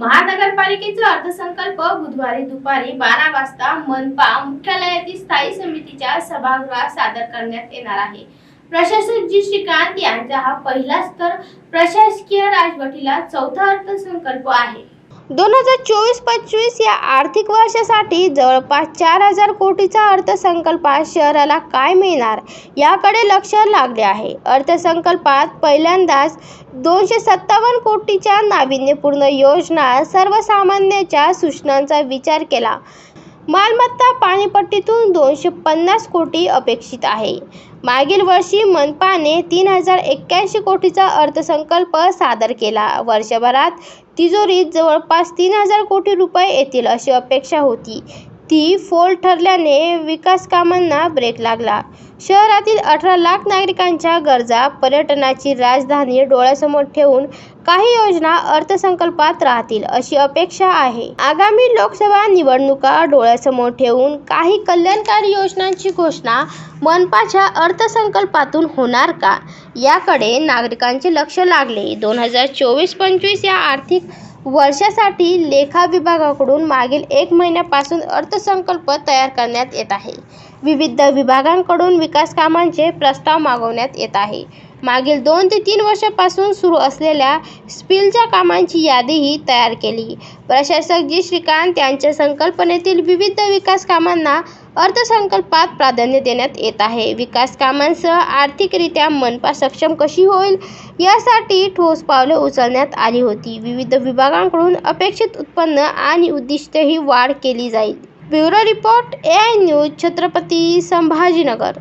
महानगरपालिकेचा अर्थसंकल्प बुधवारी दुपारी बारा वाजता मनपा मुख्यालयातील स्थायी समितीच्या सभागृहात सादर करण्यात येणार आहे. प्रशासक जी श्रीकांत यांचा हा पहिलाच तर प्रशासकीय राजवटीला चौथा अर्थसंकल्प आहे. दोन हजार चोवीस पंचवीस या आर्थिक वर्षासाठी जवळपास चार हजार कोटीचा अर्थसंकल्पात शहराला काय मिळणार याकडे लक्ष लागले आहे. अर्थसंकल्पात पहिल्यांदाच दोनशे सत्तावन्न कोटीच्या नाविन्यपूर्ण योजना सर्वसामान्यांच्या सूचनांचा विचार केला. मालमत्ता पाणीपट्टीतून दोनशे पन्नास कोटी अपेक्षित आहे. मागील वर्षी मनपाने तीन हजार एक्क्याऐंशी कोटीचा अर्थसंकल्प सादर केला. वर्षभरात तिजोरीत जवळपास तीन हजार कोटी रुपये येतील अशी अपेक्षा होती. ती फोल ठरल्याने विकास कामांना ब्रेक लागला. शहरातील अठरा लाख नागरिकांच्या गरजा पर्यटनाची राजधानी डोळ्यासमोर ठेवून काही योजना अर्थसंकल्पात राहतील अशी अपेक्षा आहे. आगामी लोकसभा निवडणुका डोळ्यासमोर ठेवून काही कल्याणकारी योजनांची घोषणा मनपाच्या अर्थसंकल्पातून होणार का? याकडे नागरिकांचे लक्ष लागले. दोन हजार चोवीस पंचवीस या आर्थिक वर्षासाठी लेखा विभागाकडून मागील एक महिन्यापासून अर्थसंकल्प तयार करण्यात येत आहे. विविध विभागांकडून विकास कामांचे प्रस्ताव मागवण्यात येत आहे. मागील दोन ते तीन वर्षापासून सुरू असलेल्या स्पिलच्या कामांची यादीही तयार केली. प्रशासक जी. श्रीकांत यांच्या संकल्पनेतील विविध विकास कामांना अर्थसंकल्पात प्राधान्य देण्यात येत आहे. विकास कामांसह आर्थिकरित्या मनपा सक्षम कशी होईल यासाठी ठोस पावले उचलण्यात आली होती. विविध विभागांकडून अपेक्षित उत्पन्न आणि उद्दिष्टही वाढ केली जाईल. Bureau report A I News Chhatrapati Sambhajinagar.